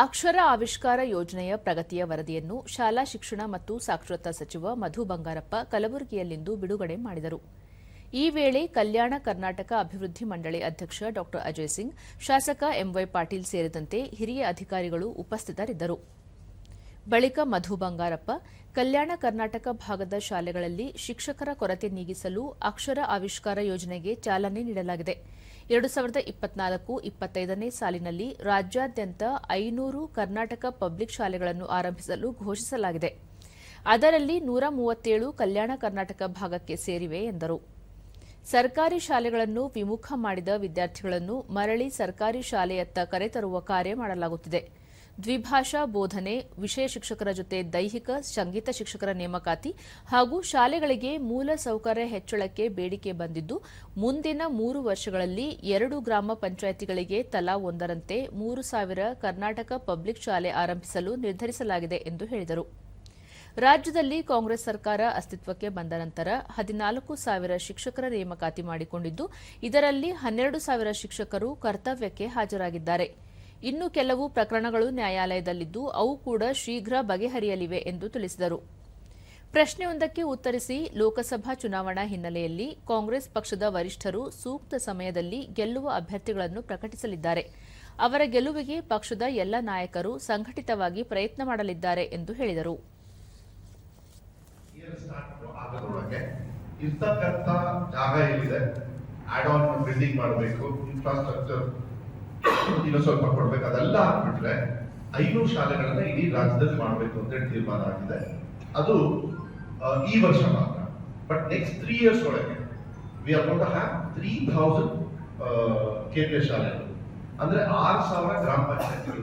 ಅಕ್ಷರ ಆವಿಷ್ಕಾರ ಯೋಜನೆಯ ಪ್ರಗತಿಯ ವರದಿಯನ್ನು ಶಾಲಾ ಶಿಕ್ಷಣ ಮತ್ತು ಸಾಕ್ಷರತಾ ಸಚಿವ ಮಧು ಬಂಗಾರಪ್ಪ ಕಲಬುರಗಿಯಲ್ಲಿಂದು ಬಿಡುಗಡೆ ಮಾಡಿದರು. ಈ ವೇಳೆ ಕಲ್ಯಾಣ ಕರ್ನಾಟಕ ಅಭಿವೃದ್ಧಿ ಮಂಡಳಿ ಅಧ್ಯಕ್ಷ ಡಾ. ಅಜಯ್ ಸಿಂಗ್, ಶಾಸಕ ಎಂವೈ ಪಾಟೀಲ್ ಸೇರಿದಂತೆ ಹಿರಿಯ ಅಧಿಕಾರಿಗಳು ಉಪಸ್ಥಿತರಿದ್ದರು. ಬಳಿಕ ಮಧು ಬಂಗಾರಪ್ಪ, ಕಲ್ಯಾಣ ಕರ್ನಾಟಕ ಭಾಗದ ಶಾಲೆಗಳಲ್ಲಿ ಶಿಕ್ಷಕರ ಕೊರತೆ ನೀಗಿಸಲು ಅಕ್ಷರ ಆವಿಷ್ಕಾರ ಯೋಜನೆಗೆ ಚಾಲನೆ ನೀಡಲಾಗಿದೆ. ಎರಡು ಸಾವಿರದ ಇಪ್ಪತ್ನಾಲ್ಕು ಇಪ್ಪತ್ತೈದನೇ ಸಾಲಿನಲ್ಲಿ ರಾಜ್ಯಾದ್ಯಂತ ಐನೂರು ಕರ್ನಾಟಕ ಪಬ್ಲಿಕ್ ಶಾಲೆಗಳನ್ನು ಆರಂಭಿಸಲು ಘೋಷಿಸಲಾಗಿದೆ. ಅದರಲ್ಲಿ ನೂರ ಮೂವತ್ತೇಳು ಕಲ್ಯಾಣ ಕರ್ನಾಟಕ ಭಾಗಕ್ಕೆ ಸೇರಿವೆ ಎಂದರು. ಸರ್ಕಾರಿ ಶಾಲೆಗಳನ್ನು ವಿಮುಖ ಮಾಡಿದ ವಿದ್ಯಾರ್ಥಿಗಳನ್ನು ಮರಳಿ ಸರ್ಕಾರಿ ಶಾಲೆಯತ್ತ ಕರೆತರುವ ಕಾರ್ಯ ಮಾಡಲಾಗುತ್ತಿದೆ. ದ್ವಿಭಾಷಾ ಬೋಧನೆ, ವಿಷಯ ಶಿಕ್ಷಕರ ಜೊತೆ ದೈಹಿಕ, ಸಂಗೀತ ಶಿಕ್ಷಕರ ನೇಮಕಾತಿ ಹಾಗೂ ಶಾಲೆಗಳಿಗೆ ಮೂಲ ಸೌಕರ್ಯ ಹೆಚ್ಚಳಕ್ಕೆ ಬೇಡಿಕೆ ಬಂದಿದ್ದು, ಮುಂದಿನ ಮೂರು ವರ್ಷಗಳಲ್ಲಿ ಎರಡು ಗ್ರಾಮ ಪಂಚಾಯಿತಿಗಳಿಗೆ ತಲಾ ಒಂದರಂತೆ ಮೂರು ಸಾವಿರ ಕರ್ನಾಟಕ ಪಬ್ಲಿಕ್ ಶಾಲೆ ಆರಂಭಿಸಲು ನಿರ್ಧರಿಸಲಾಗಿದೆ ಎಂದು ಹೇಳಿದರು. ರಾಜ್ಯದಲ್ಲಿ ಕಾಂಗ್ರೆಸ್ ಸರ್ಕಾರ ಅಸ್ತಿತ್ವಕ್ಕೆ ಬಂದ ನಂತರ ಹದಿನಾಲ್ಕು ಸಾವಿರ ಶಿಕ್ಷಕರ ನೇಮಕಾತಿ ಮಾಡಿಕೊಂಡಿದ್ದು, ಇದರಲ್ಲಿ ಹನ್ನೆರಡು ಸಾವಿರ ಶಿಕ್ಷಕರು ಕರ್ತವ್ಯಕ್ಕೆ ಹಾಜರಾಗಿದ್ದಾರೆ. ಇನ್ನು ಕೆಲವು ಪ್ರಕರಣಗಳು ನ್ಯಾಯಾಲಯದಲ್ಲಿದ್ದು, ಅವು ಕೂಡ ಶೀಘ್ರ ಬಗೆಹರಿಯಲಿವೆ ಎಂದು ತಿಳಿಸಿದರು. ಪ್ರಶ್ನೆಯೊಂದಕ್ಕೆ ಉತ್ತರಿಸಿ ಲೋಕಸಭಾ ಚುನಾವಣಾ ಹಿನ್ನೆಲೆಯಲ್ಲಿ ಕಾಂಗ್ರೆಸ್ ಪಕ್ಷದ ವರಿಷ್ಠರು ಸೂಕ್ತ ಸಮಯದಲ್ಲಿ ಗೆಲ್ಲುವ ಅಭ್ಯರ್ಥಿಗಳನ್ನು ಪ್ರಕಟಿಸಲಿದ್ದಾರೆ. ಅವರ ಗೆಲುವಿಗೆ ಪಕ್ಷದ ಎಲ್ಲ ನಾಯಕರು ಸಂಘಟಿತವಾಗಿ ಪ್ರಯತ್ನ ಮಾಡಲಿದ್ದಾರೆ ಎಂದು ಹೇಳಿದರು. ಇರ್ತಕ್ಕಂಥ ಜಾಗ ಏನಿದೆ ಆಡ್ ಆನ್ ಬಿಲ್ಡಿಂಗ್ ಮಾಡಬೇಕು ಇನ್ಫ್ರಾಸ್ಟ್ರಕ್ಚರ್ ಇನ್ನೊಂದು ಸ್ವಲ್ಪ ಕೊಡ್ಬೇಕು, ಅದೆಲ್ಲ ಹಾಕ್ಬಿಟ್ರೆ ಐನೂರು ಶಾಲೆಗಳನ್ನ ಇಡೀ ರಾಜ್ಯದಲ್ಲಿ ಮಾಡಬೇಕು ಅಂತ ತೀರ್ಮಾನ ಆಗಿದೆ. ಅದು ಈ ವರ್ಷ ಮಾತ್ರ. ಬಟ್ ನೆಕ್ಸ್ಟ್ ತ್ರೀ ಇಯರ್ಸ್ ಒಳಗೆ we are got have three thousand K P S ಶಾಲೆಗಳು. ಅಂದ್ರೆ ಆರು ಸಾವಿರ ಗ್ರಾಮ ಪಂಚಾಯತ್ಗಳು.